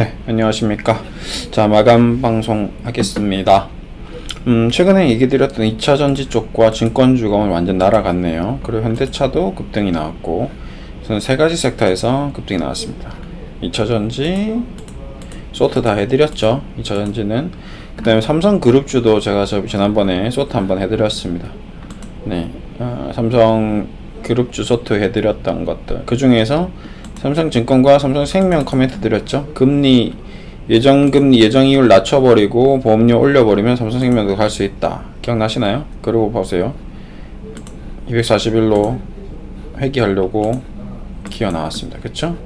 네, 안녕하십니까. 자, 마감 방송 하겠습니다. 음, 최근에 얘기 드렸던 2차 전지 쪽과 증권 주가 오늘 완전 날아갔네요. 그리고 현대차도 급등이 나왔고, 저는 세 가지 섹터에서 급등이 나왔습니다. 2차 전지, 소트 다 해드렸죠. 2차 전지는. 그 다음에 삼성 그룹주도 제가 저 지난번에 소트 한번 해드렸습니다. 네, 어, 삼성 그룹주 소트 해드렸던 것들. 그 중에서 삼성증권과 삼성생명 커멘트 드렸죠. 금리 예정금리 예정이율 낮춰버리고 보험료 올려버리면 삼성생명도 갈 수 있다. 기억나시나요? 그리고 보세요. 241로 회귀하려고 기어 나왔습니다. 그쵸?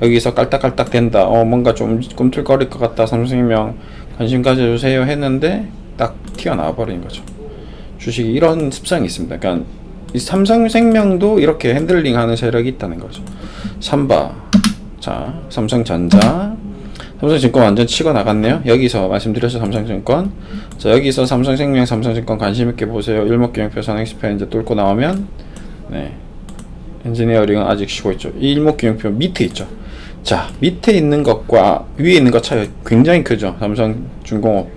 여기서 깔딱깔딱 된다. 어, 뭔가 좀 꿈틀거릴 것 같다. 삼성생명 관심 가져주세요 했는데 딱 튀어나와 버리는 거죠. 주식이 이런 습성이 있습니다. 그러니까 이 삼성생명도 이렇게 핸들링 하는 세력이 있다는 거죠. 삼바, 자 삼성전자, 삼성증권 완전 치고 나갔네요. 여기서 말씀드렸죠 삼성증권. 자 여기서 삼성생명, 삼성증권 관심 있게 보세요. 일목균형표 선행시표 이제 뚫고 나오면 네 엔지니어링은 아직 쉬고 있죠. 이 일목균형표 밑에 있죠. 자 밑에 있는 것과 위에 있는 것 차이 굉장히 크죠. 삼성중공업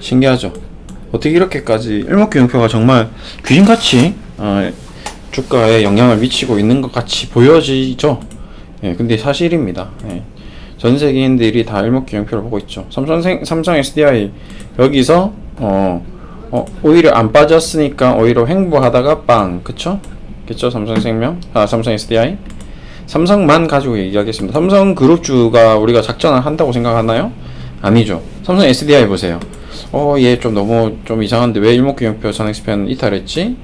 신기하죠. 어떻게 이렇게까지 일목균형표가 정말 귀신같이 어, 주가에 영향을 미치고 있는 것 같이 보여지죠. 예, 근데 사실입니다. 예. 전 세계인들이 다 일목균형표를 보고 있죠. 삼성 삼성 SDI 여기서 어, 어 오히려 안 빠졌으니까 오히려 횡보하다가 빵 그쵸? 그쵸? 삼성생명 아 삼성 SDI 삼성만 가지고 얘기하겠습니다. 삼성 그룹주가 우리가 작전을 한다고 생각하나요? 아니죠. 삼성 SDI 보세요. 어, 얘 좀 너무 좀 이상한데 왜 일목균형표 선행스편 이탈했지?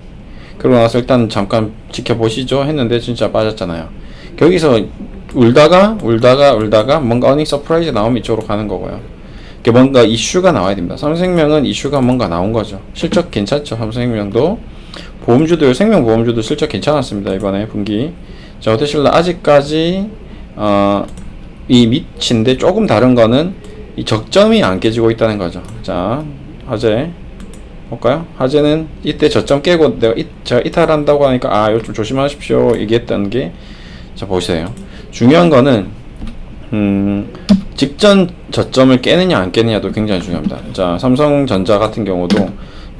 그러고 나서 일단 잠깐 지켜보시죠 했는데 진짜 빠졌잖아요. 거기서 울다가 울다가 울다가 뭔가 어닝 서프라이즈 나오면 이쪽으로 가는 거고요. 이게 뭔가 이슈가 나와야 됩니다. 삼성생명은 이슈가 뭔가 나온 거죠. 실적 괜찮죠. 삼성생명도 보험주도 생명보험주도 실적 괜찮았습니다. 이번에 분기. 자, 어테실라 아직까지 어, 이 밑인데 조금 다른 거는 이 적점이 안 깨지고 있다는 거죠. 자, 화재 볼까요? 화재는 이때 저점 깨고 내가 이, 제가 이탈한다고 하니까 아, 이거 좀 조심하십시오. 얘기했던 게 자, 보세요. 중요한 거는 음, 직전 저점을 깨느냐 안 깨느냐도 굉장히 중요합니다. 자, 삼성전자 같은 경우도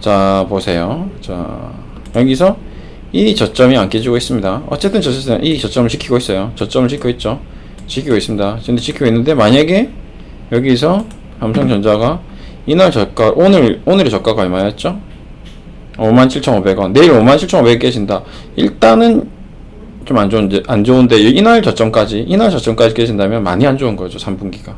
자, 보세요. 자, 여기서 이 저점이 안 깨지고 있습니다. 어쨌든 저쨌든 이 저점을 지키고 있어요. 저점을 지키고 있죠. 지키고 있습니다. 근데 지키고 있는데 만약에 여기서 삼성전자가 이날 저가 오늘 오늘의 저가가 얼마였죠? 57,500원. 내일 57,500원 깨진다. 일단은 좀 안 좋은데 안 좋은데 이날 저점까지 이날 저점까지 깨진다면 많이 안 좋은 거죠. 3분기가.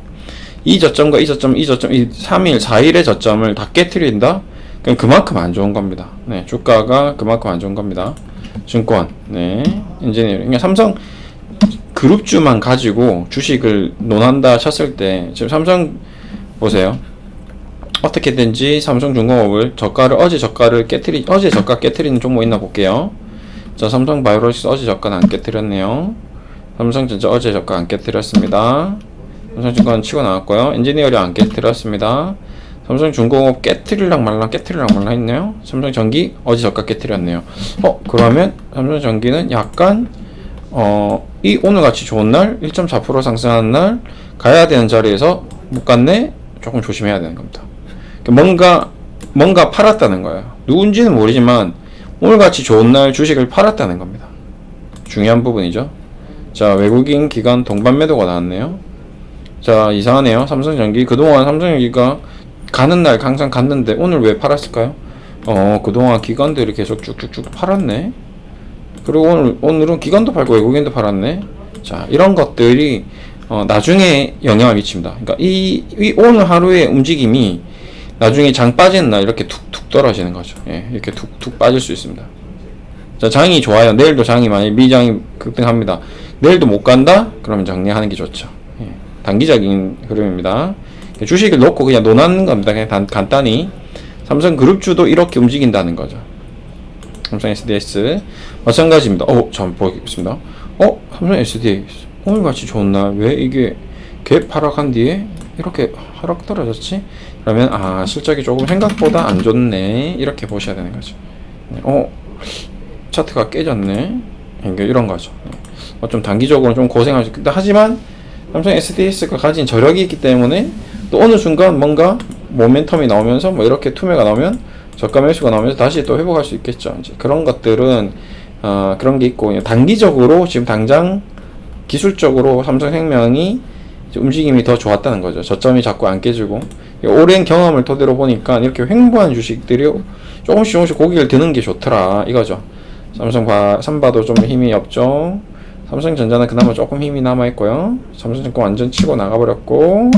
이 저점과 이 저점, 이 저점, 이 3일, 4일의 저점을 다 깨트린다? 그럼 그만큼 안 좋은 겁니다. 네, 주가가 그만큼 안 좋은 겁니다. 증권, 네, 인지니어링. 그러니까 삼성 그룹주만 가지고 주식을 논한다 쳤을 때 지금 삼성 보세요. 어떻게든지 삼성중공업을 저가를 어제 저가를 깨트리 어제 저가 깨트리는 종목 있나 볼게요. 자 삼성 바이오로직스 어제 저가는 안 깨트렸네요. 삼성 전자 어제 저가 안 깨트렸습니다. 삼성증권 치고 나왔고요. 엔지니어링 안 깨트렸습니다. 삼성중공업 깨트리랑 말랑 깨트리랑 말랑 했네요. 삼성전기 어제 저가 깨트렸네요. 어 그러면 삼성전기는 약간 어, 이 오늘같이 좋은 날, 1.4% 상승하는 날, 가야 되는 자리에서 못 갔네? 조금 조심해야 되는 겁니다. 뭔가, 뭔가 팔았다는 거예요. 누군지는 모르지만, 오늘같이 좋은 날 주식을 팔았다는 겁니다. 중요한 부분이죠. 자, 외국인 기관 동반 매도가 나왔네요. 자, 이상하네요. 삼성전기. 그동안 삼성전기가 가는 날 항상 갔는데, 오늘 왜 팔았을까요? 어, 그동안 기관들이 계속 쭉쭉쭉 팔았네. 그리고 오늘 오늘은 기관도 팔고 외국인도 팔았네. 자 이런 것들이 어, 나중에 영향을 미칩니다. 그러니까 이, 이 오늘 하루의 움직임이 나중에 장 빠지는 날 이렇게 툭툭 떨어지는 거죠. 예, 이렇게 툭툭 빠질 수 있습니다. 자 장이 좋아요. 내일도 장이 많이 미장이 급등합니다. 내일도 못 간다? 그러면 정리하는 게 좋죠. 예, 단기적인 흐름입니다. 주식을 놓고 그냥 논하는 겁니다. 그냥 단, 간단히 삼성 그룹주도 이렇게 움직인다는 거죠. 삼성 SDS 마찬가지입니다. 어, 잠 보겠습니다. 어, 삼성 SDS 오늘 같이 좋은 날 왜 이게 갭 하락한 뒤에 이렇게 하락 떨어졌지? 그러면 아 실적이 조금 생각보다 안 좋네 이렇게 보셔야 되는 거죠. 네, 어, 차트가 깨졌네. 이런 거죠. 네. 어, 좀 단기적으로 좀 고생하죠. 근데 하지만 삼성 SDS가 가진 저력이 있기 때문에 또 어느 순간 뭔가 모멘텀이 나오면서 뭐 이렇게 투매가 나오면 저가 매수가 나오면서 다시 또 회복할 수 있겠죠. 이제 그런 것들은 어, 그런 게 있고 단기적으로 지금 당장 기술적으로 삼성생명이 움직임이 더 좋았다는 거죠. 저점이 자꾸 안 깨지고 오랜 경험을 토대로 보니까 이렇게 횡보한 주식들이 조금씩 조금씩 고개를 드는 게 좋더라 이거죠. 삼성 바, 삼바도 좀 힘이 없죠. 삼성전자는 그나마 조금 힘이 남아 있고요. 삼성전자 완전 치고 나가버렸고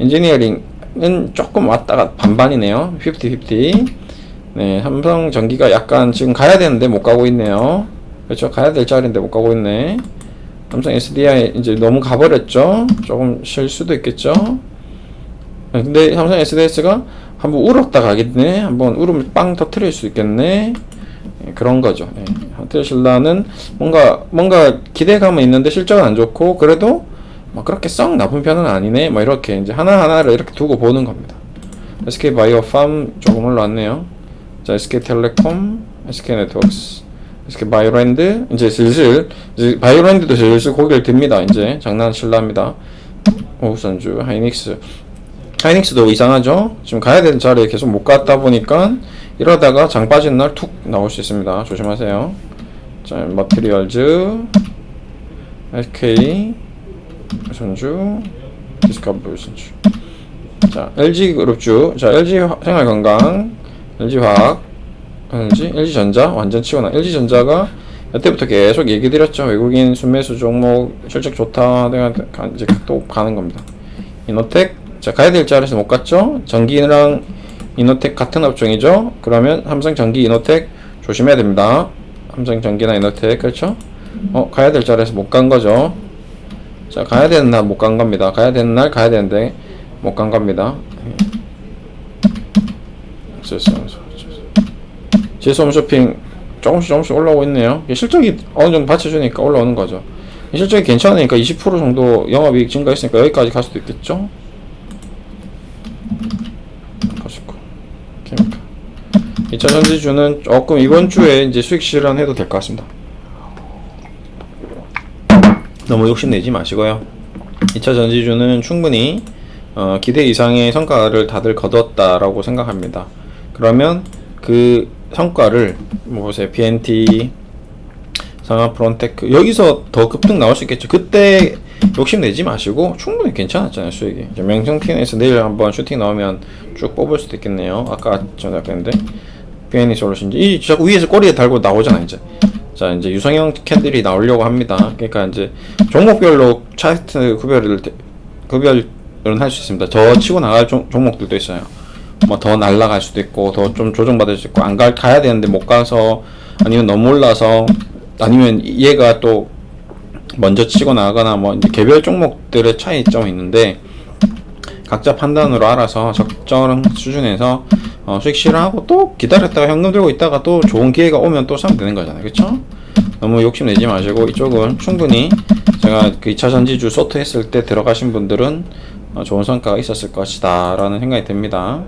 엔지니어링은 조금 왔다가 반반이네요. 50-50. 네, 삼성전기가 약간 지금 가야 되는데 못 가고 있네요. 그렇죠? 가야 될 자리인데 못 가고 있네. 삼성 SDI 이제 너무 가버렸죠. 조금 쉴 수도 있겠죠. 네, 근데 삼성 SDS가 한번 울었다 가겠네. 한번 울으면 빵 터트릴 수 있겠네. 예, 그런 거죠. 예. 테슬라는 뭔가 뭔가 기대감은 있는데 실적은 안 좋고 그래도 막 그렇게 썩 나쁜 편은 아니네. 뭐 이렇게 이제 하나 하나를 이렇게 두고 보는 겁니다. SK 바이오팜 조금 올라왔네요. 자, SK 텔레콤, SK 네트워크스, SK 바이오랜드 이제 슬슬 이제 바이오랜드도 슬슬 고개를 듭니다. 이제 장난 실랍니다. 오선주, 하이닉스. 하이닉스도 이상하죠? 지금 가야 되는 자리에 계속 못 갔다 보니까 이러다가 장 빠진 날 툭 나올 수 있습니다. 조심하세요. 자, 머티리얼즈, SK, 선주, 디스커버 선주. 자, LG 그룹주, 자, LG 화- 생활건강, LG 화학, LG, LG 전자 완전 치고 나. LG 전자가 이때부터 계속 얘기 드렸죠. 외국인 순매수 종목 실적 좋다. 내가 가- 이제 또 가는 겁니다. 이노텍, 자 가야 될 자리에서 못 갔죠. 전기랑 이노텍 같은 업종이죠. 그러면 삼성 전기 이노텍 조심해야 됩니다. 삼성 전기나 이노텍 그렇죠? 어 가야 될 자리에서 못 간 거죠. 자 가야 되는 날 못 간 겁니다. 가야 되는 날 가야 되는데 못 간 겁니다. 지수 홈 쇼핑 조금씩 조금씩 올라오고 있네요. 실적이 어느 정도 받쳐주니까 올라오는 거죠. 이 실적이 괜찮으니까 20% 정도 영업이익 증가했으니까 여기까지 갈 수도 있겠죠? 가시고 케미카 2차 전지주는 조금 이번 주에 이제 수익 실현해도 될 것 같습니다. 너무 욕심내지 마시고요. 2차 전지주는 충분히 어, 기대 이상의 성과를 다들 거뒀다라고 생각합니다. 그러면 그 성과를 뭐 보세요. BNT, 상하 프론테크 여기서 더 급등 나올 수 있겠죠. 그때 욕심 내지 마시고 충분히 괜찮았잖아요 수익이. 이제 명성팀에서 내일 한번 슈팅 나오면 쭉 뽑을 수도 있겠네요. 아까 전에 했는데 BNT 솔루션 이 자꾸 위에서 꼬리에 달고 나오잖아 이제. 자 이제 유성형 캔들이 나오려고 합니다. 그러니까 이제 종목별로 차트 구별을 구별은 할 수 있습니다. 더 치고 나갈 종, 종목들도 있어요. 뭐 더 날라갈 수도 있고 더 좀 조정받을 수 있고 안 갈 가야 되는데 못 가서 아니면 너무 올라서 아니면 얘가 또 먼저 치고 나가거나 뭐 개별 종목들의 차이점이 있는데 각자 판단으로 알아서 적절한 수준에서 어, 수익 실현하고 또 기다렸다가 현금 들고 있다가 또 좋은 기회가 오면 또 사면 되는 거잖아요. 그렇죠? 너무 욕심 내지 마시고 이쪽은 충분히 제가 그 2차 전지주 소트 했을 때 들어가신 분들은 어, 좋은 성과가 있었을 것이다 라는 생각이 듭니다.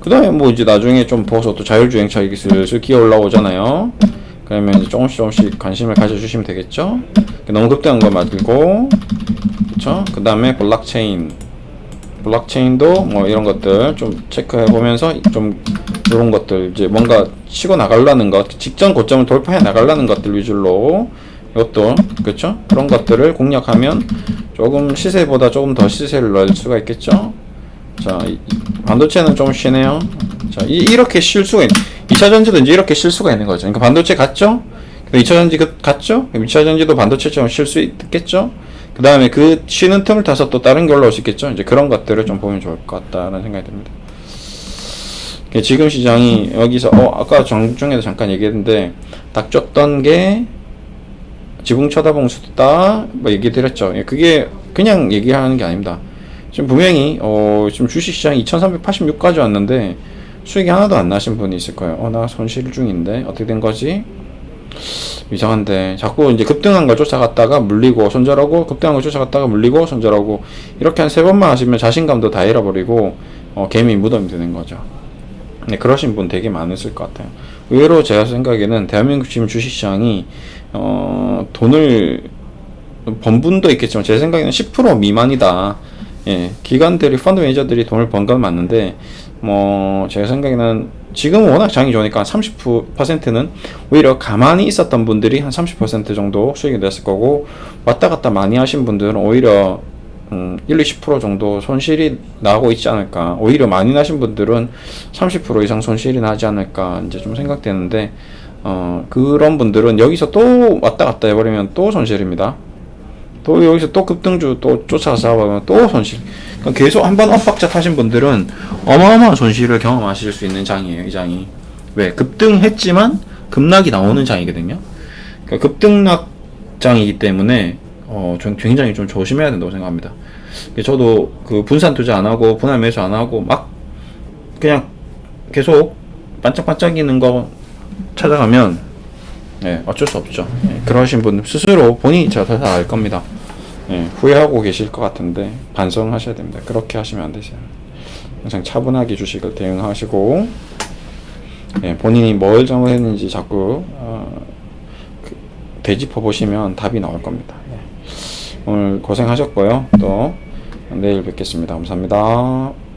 그 다음에 뭐 이제 나중에 좀 보서 또 자율주행차 이게 슬슬 기어 올라오잖아요. 그러면 이제 조금씩 조금씩 관심을 가져주시면 되겠죠? 너무 급등한 거 말고? 그 다음에 블록체인. 블록체인도 뭐 이런 것들 좀 체크해 보면서 좀 이런 것들 이제 뭔가 치고 나가려는 것, 직전 고점을 돌파해 나가려는 것들 위주로 이것도 그렇죠? 그런 것들을 공략하면 조금 시세보다 조금 더 시세를 넣을 수가 있겠죠? 자, 이- 반도체는 좀 쉬네요. 자, 이, 이렇게 쉴 수가 있, 2차 전지도 이제 이렇게 쉴 수가 있는 거죠. 그러니까 반도체 갔죠? 2차 전지 그, 갔죠? 2차 전지도 반도체처럼 쉴 수 있겠죠? 그 다음에 그 쉬는 틈을 타서 또 다른 게 올라올 수 있겠죠? 이제 그런 것들을 좀 보면 좋을 것 같다는 생각이 듭니다. 그 지금 시장이 여기서, 어, 아까 정중에도 잠깐 얘기했는데, 닥쳤던 게 지붕 쳐다보면 수다, 뭐 얘기 드렸죠. 예, 그게 그냥 얘기하는 게 아닙니다. 지금 분명히 어 지금 주식시장이 2,386까지 왔는데 수익이 하나도 안 나신 분이 있을 거예요. 어 나 손실 중인데 어떻게 된 거지? 이상한데 자꾸 이제 급등한 걸 쫓아갔다가 물리고 손절하고 급등한 걸 쫓아갔다가 물리고 손절하고 이렇게 한 세 번만 하시면 자신감도 다 잃어버리고 어 개미 무덤이 되는 거죠. 네, 그러신 분 되게 많으실 것 같아요. 의외로 제가 생각에는 대한민국 지금 주식시장이 어 돈을 번 분도 있겠지만 제 생각에는 10% 미만이다. 예, 기관들이 펀드 매니저들이 돈을 번 건 맞는데 뭐 제 생각에는 지금은 워낙 장이 좋으니까 30%는 오히려 가만히 있었던 분들이 한 30% 정도 수익이 됐을 거고 왔다 갔다 많이 하신 분들은 오히려 음, 1, 20% 정도 손실이 나고 있지 않을까. 오히려 많이 나신 분들은 30% 이상 손실이 나지 않을까 이제 좀 생각되는데 어, 그런 분들은 여기서 또 왔다 갔다 해버리면 또 손실입니다. 또 여기서 또 급등주 또 쫓아가서 잡아보면 또 손실. 그러니까 계속 한번 엇박자 타신 분들은 어마어마한 손실을 경험하실 수 있는 장이에요, 이 장이. 왜? 급등했지만 급락이 나오는 장이거든요. 그러니까 급등락 장이기 때문에 어, 전 굉장히 좀 조심해야 된다고 생각합니다. 저도 그 분산 투자 안 하고 분할 매수 안 하고 막 그냥 계속 반짝반짝이는 거 찾아가면 예, 어쩔 수 없죠. 예, 그러신 분 스스로 본인이 잘알 겁니다. 예, 후회하고 계실 것 같은데 반성하셔야 됩니다. 그렇게 하시면 안 되세요. 항상 차분하게 주식을 대응하시고 예, 본인이 뭘 잘못했는지 자꾸 어, 그, 되짚어 보시면 답이 나올 겁니다. 예. 오늘 고생하셨고요. 또 내일 뵙겠습니다. 감사합니다.